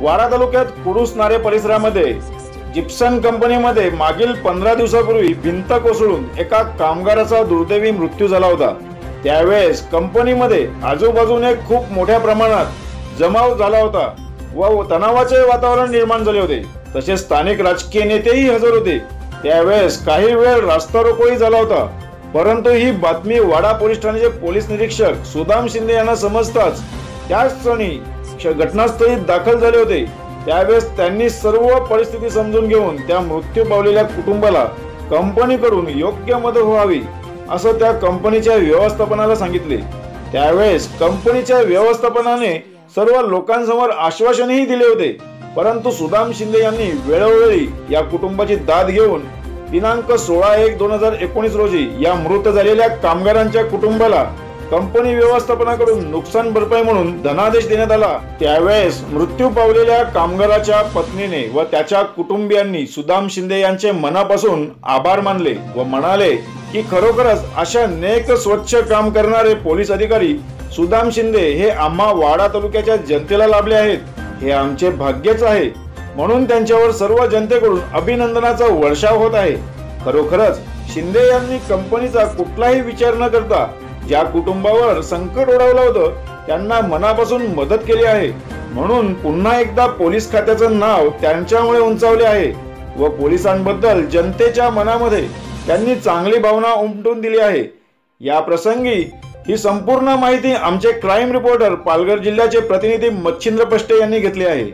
वाडा तालुक्यात कुडूसनारे परिसरामध्ये जिप्सन कंपनीमध्ये मागील पंधरा दिवसापूर्वी भिंत कोसळून एका कामगाराचा दुर्दैवी मृत्यू झाला होता. त्यावेळेस कंपनीमध्ये आजूबाजूने खूप मोठ्या प्रमाणात जमाव झाला होता व तणावाचे वातावरण निर्माण झाले होते. तसेच स्थानिक राजकीय नेतेही हजर होते. त्यावेळेस काही वेळ रास्ता रोकोही झाला होता. परंतु ही बातमी वाडा पोलीस ठाण्याचे पोलीस निरीक्षक सुदाम शिंदे यांना समजताच त्याच क्षणी घटनास्थळी दाखल झाले होते. त्यावेळेस त्यांनी सर्व परिस्थिती समजून घेऊन त्या मृत्यू पावलेल्या कुटुंबाला कंपनीकडून योग्य मदत व्हावी असं त्या कंपनीच्या व्यवस्थापनाला सांगितले. त्यावेळेस कंपनीच्या व्यवस्थापनाने सर्व लोकांसमोर आश्वासनही दिले होते. परंतु सुदाम शिंदे यांनी वेळोवेळी या कुटुंबाची दाद घेऊन दिनांक सोळा एक दोन हजार एकोणीस रोजी या मृत झालेल्या कामगारांच्या कुटुंबाला कंपनी व्यवस्थापनाकडून नुकसान भरपाई म्हणून धनादेश देण्यात आला. त्यावेळेस मृत्यू पावलेल्या कामगाराच्या पत्नीने व त्याच्या कुटुंबियांनी सुदाम शिंदे यांचे मनापासून आभार मानले व म्हणाले की खरोखरच अशा नेक स्वच्छ काम करणारे पोलीस अधिकारी सुदाम शिंदे हे आम्हा वाडा तालुक्याच्या जनतेला लाभले आहेत. हे आमचे भाग्यच आहे. म्हणून त्यांच्यावर सर्व जनतेकडून अभिनंदनाचा वर्षाव होत आहे. खरोखरच शिंदे यांनी कंपनीचा कुठलाही विचार न करता ज्या कुटुंबावर संकट ओढवलं होतं त्यांना मनापासून मदत केली आहे. म्हणून पुन्हा एकदा पोलीस खात्याचं नाव त्यांच्यामुळे उंचावले आहे व पोलिसांबद्दल जनतेच्या मनामध्ये त्यांनी चांगली भावना उमटून दिली आहे. या प्रसंगी ही संपूर्ण माहिती आमचे क्राईम रिपोर्टर पालघर जिल्ह्याचे प्रतिनिधी मच्छिंद्र पष्टे यांनी घेतली आहे.